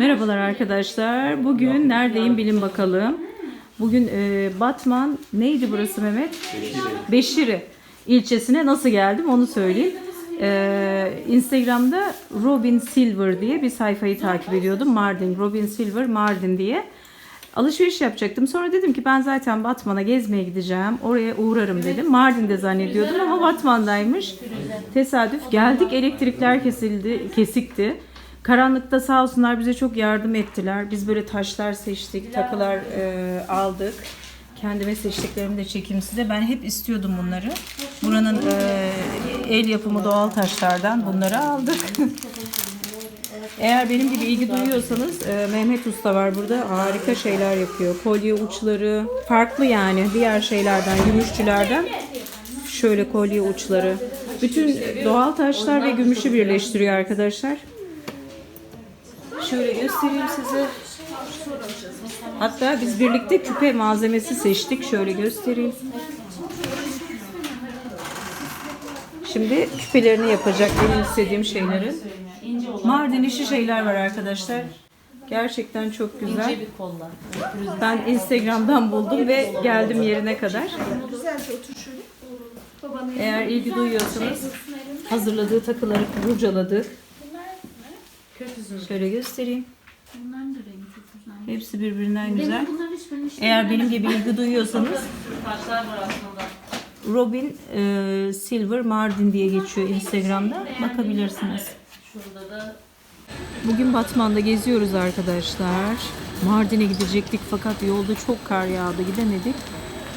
Merhabalar arkadaşlar. Bugün neredeyim bilin bakalım. Bugün e, Batman neydi burası Mehmet? Beşiri. ilçesine nasıl geldim onu söyleyeyim. E, Instagram'da Robin Silver diye bir sayfayı takip ediyordum. Mardin, Robin Silver Mardin diye. Alışveriş yapacaktım. Sonra dedim ki ben zaten Batman'a gezmeye gideceğim. Oraya uğrarım dedim. Mardin'de zannediyordum ama Batman'daymış. Tesadüf geldik. Elektrikler kesildi, kesikti. Karanlıkta sağ olsunlar bize çok yardım ettiler. Biz böyle taşlar seçtik, takılar e, aldık. Kendime seçtiklerimi de çekeyim size. Ben hep istiyordum bunları. Buranın e, el yapımı doğal taşlardan bunları aldık. Eğer benim gibi ilgi duyuyorsanız e, Mehmet Usta var burada. Harika şeyler yapıyor. Kolye uçları farklı yani diğer şeylerden, gümüşçülerden. Şöyle kolye uçları. Bütün doğal taşlar ve gümüşü birleştiriyor arkadaşlar. Şöyle göstereyim size. Hatta biz birlikte küpe malzemesi seçtik. Şöyle göstereyim. Şimdi küpelerini yapacak benim istediğim şeylerin. Mardin işi şeyler var arkadaşlar. Gerçekten çok güzel. Ben Instagram'dan buldum ve geldim yerine kadar. Eğer ilgi duyuyorsanız hazırladığı takıları kurcaladık. Şöyle göstereyim. Bunların da rengi çok güzel. Hepsi birbirinden güzel. Bunların hiçbirinin işte Eğer benim gibi ilgi duyuyorsanız taşlar var aslında. Robin e, Silver Mardin diye geçiyor Instagram'da. Bakabilirsiniz. Şurada da Bugün Batman'da geziyoruz arkadaşlar. Mardin'e gidecektik fakat yolda çok kar yağdı gidemedik.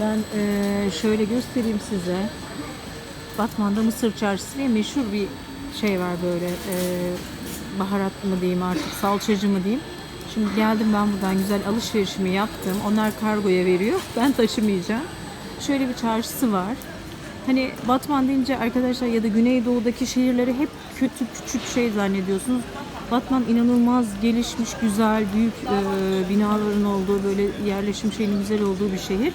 Ben e, şöyle göstereyim size. Batman'da Mısır Çarşısı diye meşhur bir şey var böyle. E, baharat mı diyeyim artık salçacı mı diyeyim. Şimdi geldim ben buradan güzel alışverişimi yaptım. Onlar kargoya veriyor. Ben taşımayacağım. Şöyle bir çarşısı var. Hani Batman deyince arkadaşlar ya da Güneydoğu'daki şehirleri hep kötü küçük şey zannediyorsunuz. Batman inanılmaz gelişmiş, güzel, büyük e, binaların olduğu, böyle yerleşim şeyinin güzel olduğu bir şehir.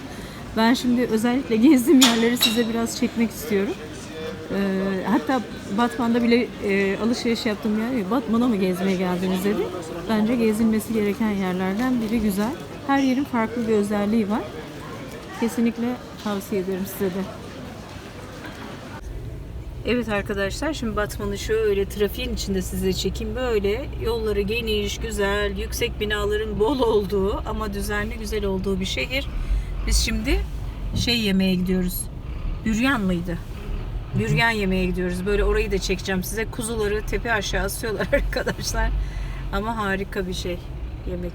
Ben şimdi özellikle gezdiğim yerleri size biraz çekmek istiyorum. E, hatta Batman'da bile e, alışveriş yaptığım yer Batman'a mı gezmeye geldiniz dedi. Bence gezilmesi gereken yerlerden biri güzel. Her yerin farklı bir özelliği var. Kesinlikle tavsiye ederim size de. Evet arkadaşlar şimdi Batman'ı şöyle trafiğin içinde size çekeyim. Böyle yolları geniş, güzel, yüksek binaların bol olduğu ama düzenli güzel olduğu bir şehir. Biz şimdi şey yemeye gidiyoruz. Büryan mıydı? Büryan yemeye gidiyoruz. Böyle orayı da çekeceğim size. Kuzuları tepe aşağı asıyorlar arkadaşlar. Ama harika bir şey yemek.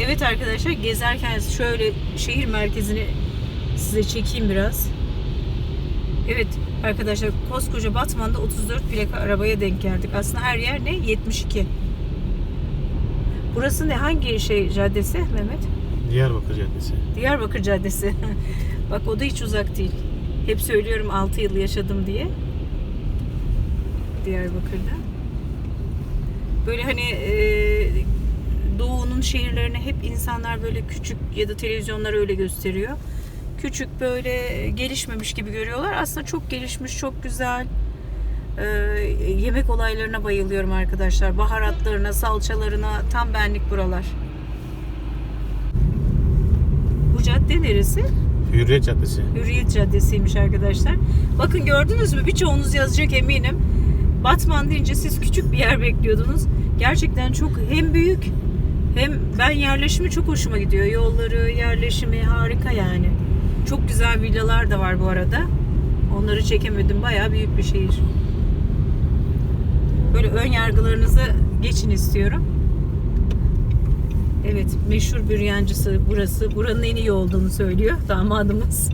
Evet arkadaşlar gezerken şöyle şehir merkezini size çekeyim biraz. Evet arkadaşlar koskoca Batman'da 34 plaka arabaya denk geldik. Aslında her yer ne? 72. Burası ne? Hangi şey caddesi Mehmet? Diyarbakır Caddesi. Diyarbakır Caddesi. Bak o da hiç uzak değil. Hep söylüyorum 6 yıl yaşadım diye. Diyarbakır'da. Böyle hani e, doğunun şehirlerini hep insanlar böyle küçük ya da televizyonlar öyle gösteriyor. Küçük böyle gelişmemiş gibi görüyorlar. Aslında çok gelişmiş, çok güzel. E, yemek olaylarına bayılıyorum arkadaşlar. Baharatlarına, salçalarına tam benlik buralar. Bu cadde neresi? Hürriyet Caddesi. Hürriyet Caddesi'ymiş arkadaşlar. Bakın gördünüz mü? Birçoğunuz yazacak eminim. Batman deyince siz küçük bir yer bekliyordunuz. Gerçekten çok hem büyük hem ben yerleşimi çok hoşuma gidiyor. Yolları, yerleşimi harika yani. Çok güzel villalar da var bu arada. Onları çekemedim. Bayağı büyük bir şehir. Böyle ön yargılarınızı geçin istiyorum. Evet, meşhur büryancısı burası. Buranın en iyi olduğunu söylüyor damadımız.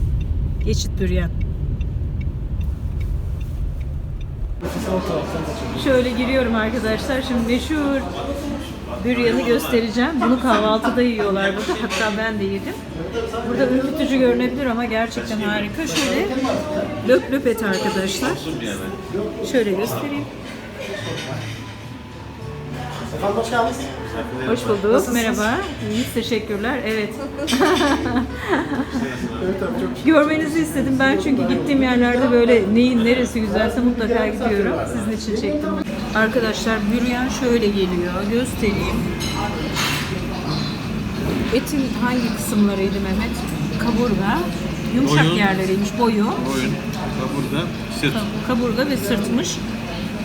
Geçit büryan. Şöyle giriyorum arkadaşlar. Şimdi meşhur büryanı göstereceğim. Bunu kahvaltıda yiyorlar burada. Hatta ben de yedim. Burada ürkütücü görünebilir ama gerçekten harika. Şöyle löp löp et arkadaşlar. Şöyle göstereyim. Hoş bulduk. Merhaba. İyiyiz. Teşekkürler. Evet. Görmenizi istedim. Ben çünkü gittiğim yerlerde böyle neyin neresi güzelse mutlaka gidiyorum. Sizin için çektim. Arkadaşlar büryan şöyle geliyor. Göstereyim. Etin hangi kısımlarıydı Mehmet? Kaburga. Yumuşak Boyun. yerleriymiş. Boyu. Boyun, kaburga, sırt. Kaburga ve sırtmış.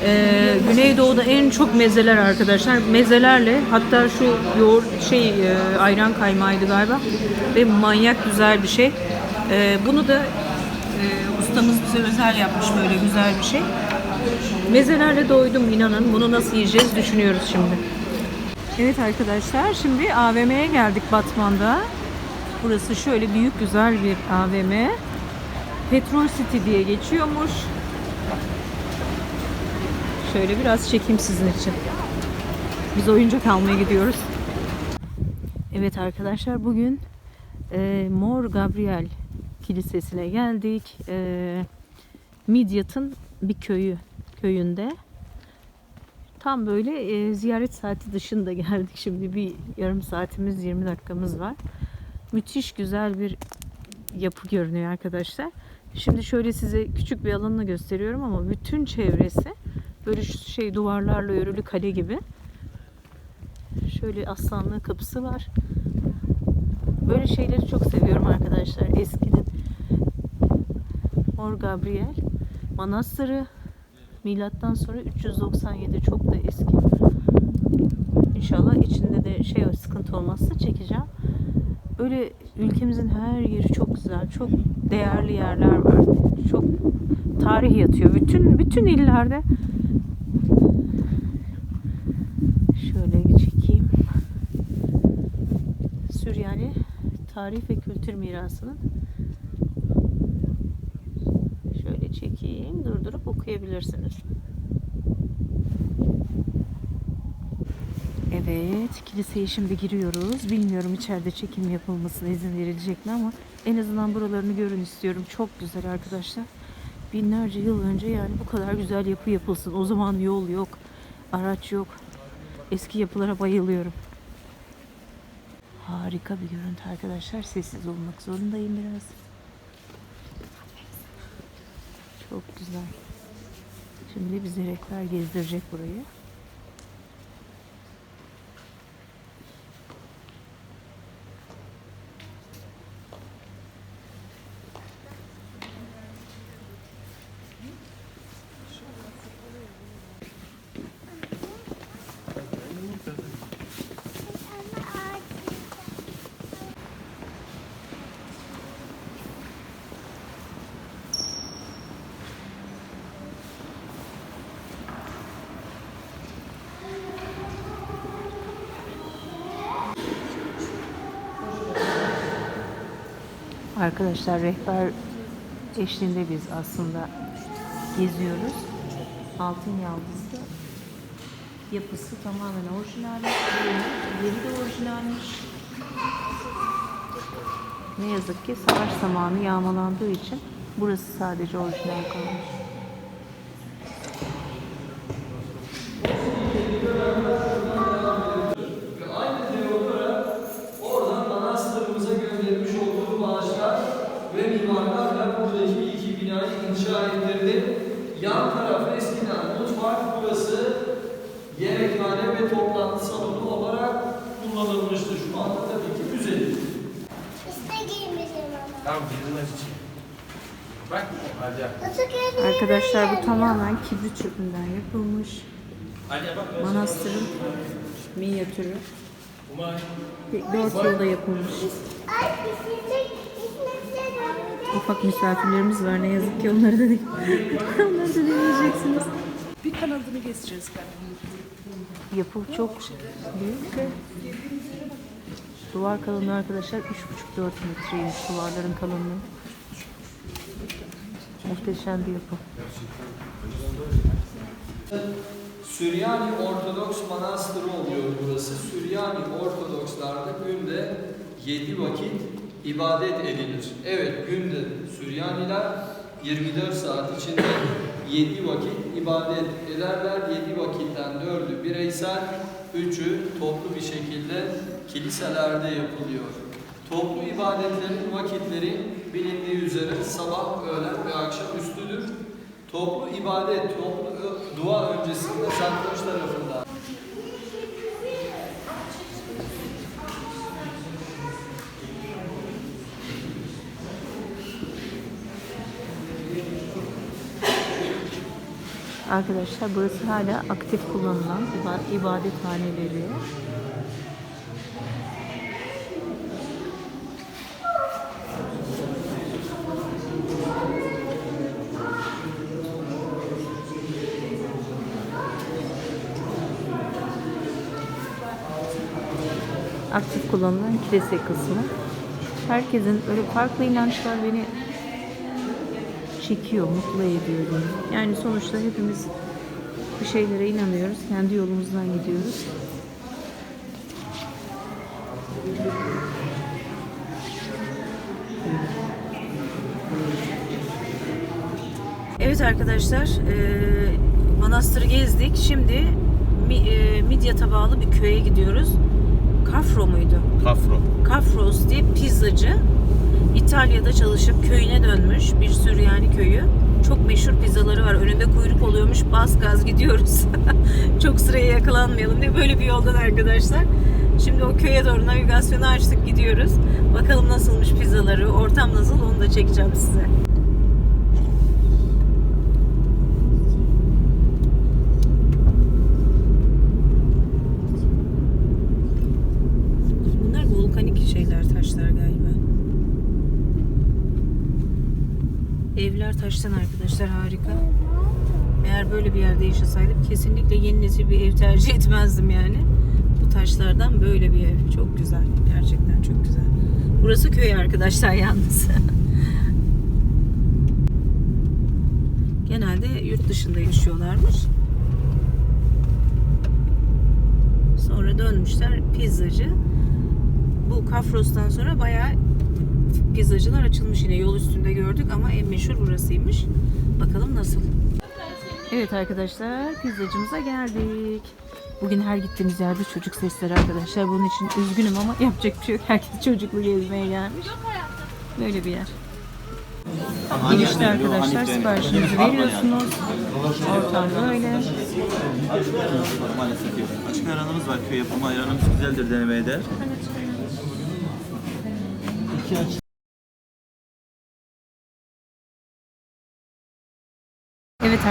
Ee, Güneydoğu'da en çok mezeler arkadaşlar. Mezelerle hatta şu yoğurt şey e, ayran kaymağıydı galiba ve manyak güzel bir şey. Ee, bunu da e, ustamız bize özel yapmış böyle güzel bir şey. Mezelerle doydum inanın. Bunu nasıl yiyeceğiz düşünüyoruz şimdi. Evet arkadaşlar şimdi AVM'ye geldik Batman'da. Burası şöyle büyük güzel bir AVM. Petrol City diye geçiyormuş. Şöyle biraz çekeyim sizin için. Biz oyuncak almaya gidiyoruz. Evet arkadaşlar bugün e, Mor Gabriel Kilisesi'ne geldik. E, Midyat'ın bir köyü köyünde. Tam böyle e, ziyaret saati dışında geldik. Şimdi bir yarım saatimiz 20 dakikamız var. Müthiş güzel bir yapı görünüyor arkadaşlar. Şimdi şöyle size küçük bir alanını gösteriyorum ama bütün çevresi şu şey duvarlarla örülü kale gibi. Şöyle aslanlı kapısı var. Böyle şeyleri çok seviyorum arkadaşlar. Eskinin Mor Gabriel Manastırı milattan sonra 397 çok da eski. İnşallah içinde de şey sıkıntı olmazsa çekeceğim. Böyle ülkemizin her yeri çok güzel, çok değerli yerler var. Çok tarih yatıyor. Bütün bütün illerde şöyle çekeyim. Süryani tarih ve kültür mirasının şöyle çekeyim. Durdurup okuyabilirsiniz. Evet, kiliseye şimdi giriyoruz. Bilmiyorum içeride çekim yapılmasına izin verilecek mi ama en azından buralarını görün istiyorum. Çok güzel arkadaşlar. Binlerce yıl önce yani bu kadar güzel yapı yapılsın. O zaman yol yok, araç yok. Eski yapılara bayılıyorum. Harika bir görüntü arkadaşlar. Sessiz olmak zorundayım biraz. Çok güzel. Şimdi bize rehber gezdirecek burayı. Arkadaşlar rehber eşliğinde biz aslında geziyoruz. Altın Yaldız'da yapısı tamamen orijinal. Yeri de orijinalmiş. Ne yazık ki savaş zamanı yağmalandığı için burası sadece orijinal kalmış. Yan tarafı eskiden mutfak, burası yemekhane ve toplantı salonu olarak kullanılmıştı. Şu anda tabii ki müze. İşte giymişim ama. Tamam açayım. Bak hadi? Arkadaşlar bu tamamen kibrit çöpünden yapılmış. Hadi bak. Manastırın minyatürü. 4 yılda yapılmış. Ay. Ufak misafirlerimiz var ne yazık ki onları da onları da deneyeceksiniz. Bir kanadını keseceğiz galiba. Yapı çok büyük ve duvar kalınlığı arkadaşlar 3,5-4 metreymiş duvarların kalınlığı. Muhteşem bir yapı. Süryani Ortodoks Manastırı oluyor burası. Süryani Ortodokslarda günde 7 vakit ibadet edilir. Evet günde Süryaniler 24 saat içinde 7 vakit ibadet ederler. 7 vakitten 4'ü bireysel, 3'ü toplu bir şekilde kiliselerde yapılıyor. Toplu ibadetlerin vakitleri bilindiği üzere sabah, öğlen ve akşam üstüdür. toplu ibadet, toplu dua öncesinde sarhoş tarafından Arkadaşlar burası hala aktif kullanılan iba- ibadethaneleri. Aktif kullanılan kilise kısmı. Herkesin böyle farklı inançlar beni çekiyor, mutlu ediyor beni. Yani sonuçta hepimiz bir şeylere inanıyoruz. Kendi yolumuzdan gidiyoruz. Evet arkadaşlar, eee, manastırı gezdik. Şimdi Mi- eee, Midyat'a bağlı bir köye gidiyoruz. Kafro muydu? Kafro. Kafros diye pizzacı. İtalya'da çalışıp köyüne dönmüş bir Süryani köyü. Çok meşhur pizzaları var. Önünde kuyruk oluyormuş. Bas gaz gidiyoruz. Çok sıraya yakalanmayalım diye böyle bir yoldan arkadaşlar. Şimdi o köye doğru navigasyonu açtık gidiyoruz. Bakalım nasılmış pizzaları, ortam nasıl onu da çekeceğim size. Bunlar volkanik şeyler, taşlar galiba. Evler taştan arkadaşlar harika. Eğer böyle bir yerde yaşasaydım kesinlikle yeni nesil bir ev tercih etmezdim yani. Bu taşlardan böyle bir ev. Çok güzel. Gerçekten çok güzel. Burası köy arkadaşlar yalnız. Genelde yurt dışında yaşıyorlarmış. Sonra dönmüşler pizzacı. Bu Kafros'tan sonra bayağı pizzacılar açılmış yine yol üstünde gördük ama en meşhur burasıymış. Bakalım nasıl. Evet arkadaşlar pizzacımıza geldik. Bugün her gittiğimiz yerde çocuk sesleri arkadaşlar. Bunun için üzgünüm ama yapacak bir şey yok. Herkes çocuklu gezmeye gelmiş. Böyle bir yer. Girişte arkadaşlar siparişinizi veriyorsunuz. Ortam böyle. Açık ayranımız var. Köy yapımı ayranımız güzeldir denemeye değer.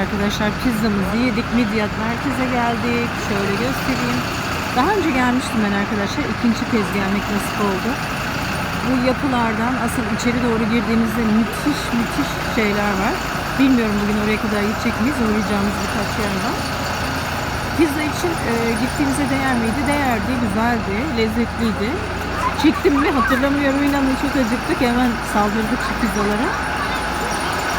Arkadaşlar pizzamızı yedik. Midyat merkeze geldik. Şöyle göstereyim. Daha önce gelmiştim ben arkadaşlar. İkinci kez gelmek nasip oldu. Bu yapılardan asıl içeri doğru girdiğimizde müthiş müthiş şeyler var. Bilmiyorum bugün oraya kadar gidecek miyiz? Uğrayacağımız birkaç yer var. Pizza için e, gittiğimize değer miydi? Değerdi, güzeldi, lezzetliydi. Çektim mi hatırlamıyorum inanın çok acıktık hemen saldırdık şu pizzalara.